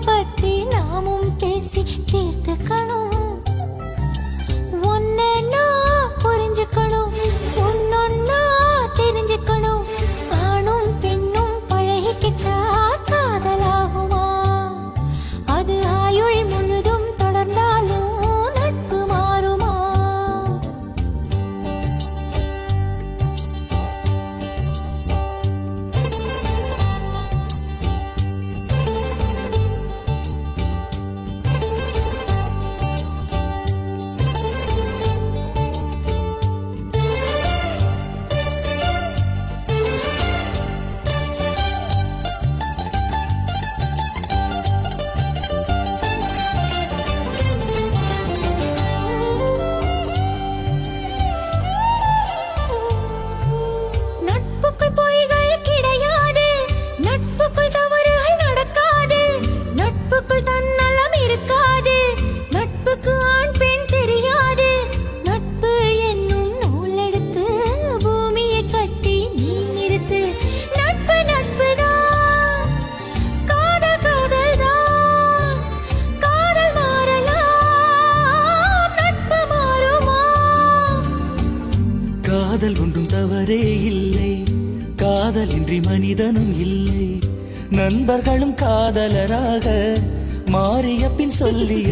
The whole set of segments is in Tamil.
பத்தி நாமும் பேசி காதல் ஒன்றும் தவறே இல்லை. காதலின்றி மனிதனும் இல்லை. நண்பர்களும் காதலராக மாறிய பின் சொல்லிய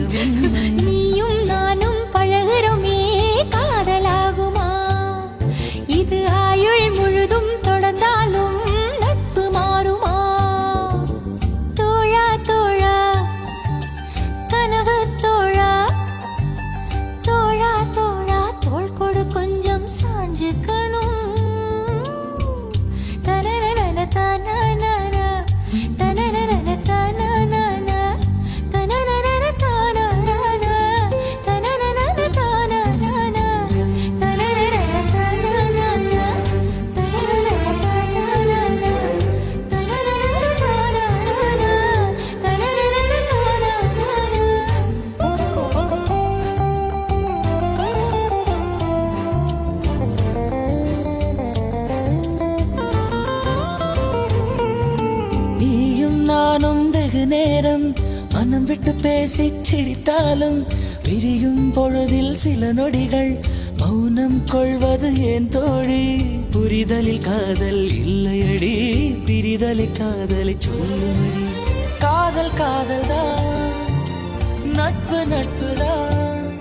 கொஞ்சம் சாஞ்சுக்கணும் நானும் வெகு நேரம். மனம் விட்டு பேசி சிரித்தாலும் பிரியும் பொழுதில் சில நொடிகள். மௌனம் கொள்வது ஏன் தோழி? புரிதலில் காதல் இல்லையடி. பிரிதலை காதலை சொல்லுமடி. காதல் காதல் தான் நட்பு நட்பு தான்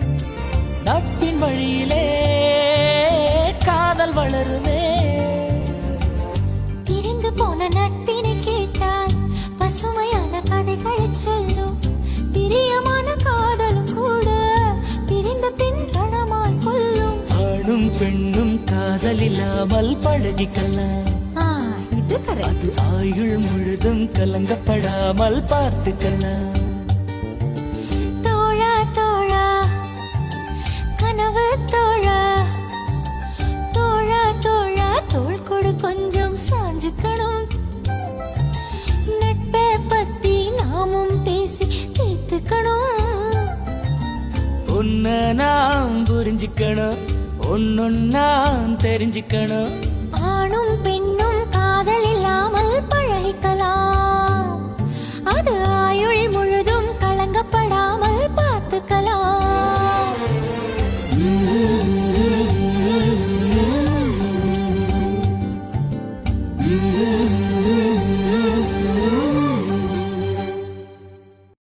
நட்பின் வழியிலே காதல் வளருமே. பெண்ணும் காதல் இல்லாமல் பழகிக்கலாம் ஆ, இது correct. அது ஆயுள் முழுதும் கலங்கப்படாமல் பார்த்துக்கலாம் தோழா தோழா கனவு தோழா. தோழா தோழா தோள் கொடு கொஞ்சம் சாஞ்சுக்கணும். நட்பை பத்தி நாமும் பேசி தீர்த்துக்கணும். உன்னை நாம் புரிஞ்சுக்கணும். ஒன்னொன்னா தெரிஞ்சுக்கணும். ஆணும் பெண்ணும் காதல் இல்லாமல் பழகிக்கணும்.